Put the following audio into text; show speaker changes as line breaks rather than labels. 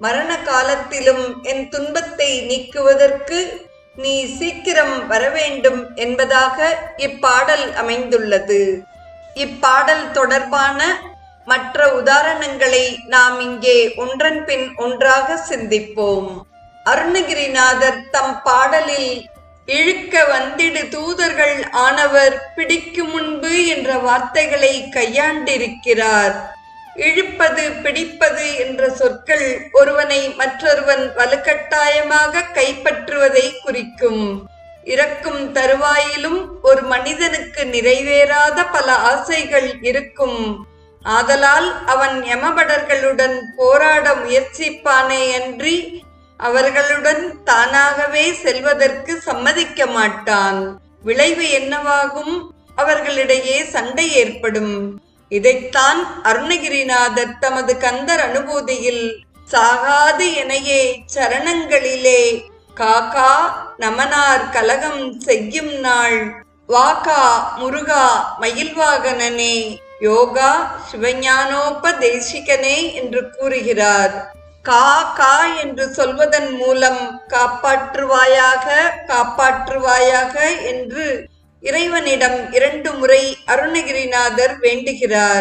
மரண காலத்திலும் என் துன்பத்தை நீக்குவதற்கு நீ சீக்கிரம் வரவேண்டும் என்பதாக இப்பாடல் அமைந்துள்ளது. இப்பாடல் தொடர்பான மற்ற உதாரணங்களை நாம் இங்கே ஒன்றன் பின் ஒன்றாக சிந்திப்போம். அருணகிரிநாதர் தம் பாடலில் இழுக்க வந்திடு தூதர்கள் ஆனவர் பிடிக்கு முன்பு என்ற வார்த்தைகளை கையாண்டிருக்கிறார். இழுப்பது பிடிப்பது என்ற சொற்கள் ஒருவனை மற்றொருவன் வலுக்கட்டாயமாக கைப்பற்றுவதை குறிக்கும். இறக்கும் தருவாயிலும் ஒரு மனிதனுக்கு நிறைவேறாத பல ஆசைகள் இருக்கும். ஆதலால் அவன் யமபடர்களுடன் போராட முயற்சிப்பானே அன்றி அவர்களுடன் தானாகவே செல்வதற்கு சம்மதிக்க மாட்டான். விளைவு என்னவாகும்? அவர்களிடையே சண்டை ஏற்படும். இதைத்தான் அருணகிரிநாதர் தமது கந்தர் அனுபூதியில் சாகாது எனையே சரணங்களிலே. காக்கா நமனார் கலகம் செய்யும் நாள். வாகா முருகா மயில்வாகனனே. யோகா சிவஞானோபதேசிகனே என்று கூறுகிறார். கா கா என்று சொல்வதன் மூலம் காப்பாற்றுவாயாக காப்பாற்றுவாயாக என்று இறைவனிடம் இரண்டு முறை அருணகிரிநாதர் வேண்டுகிறார்.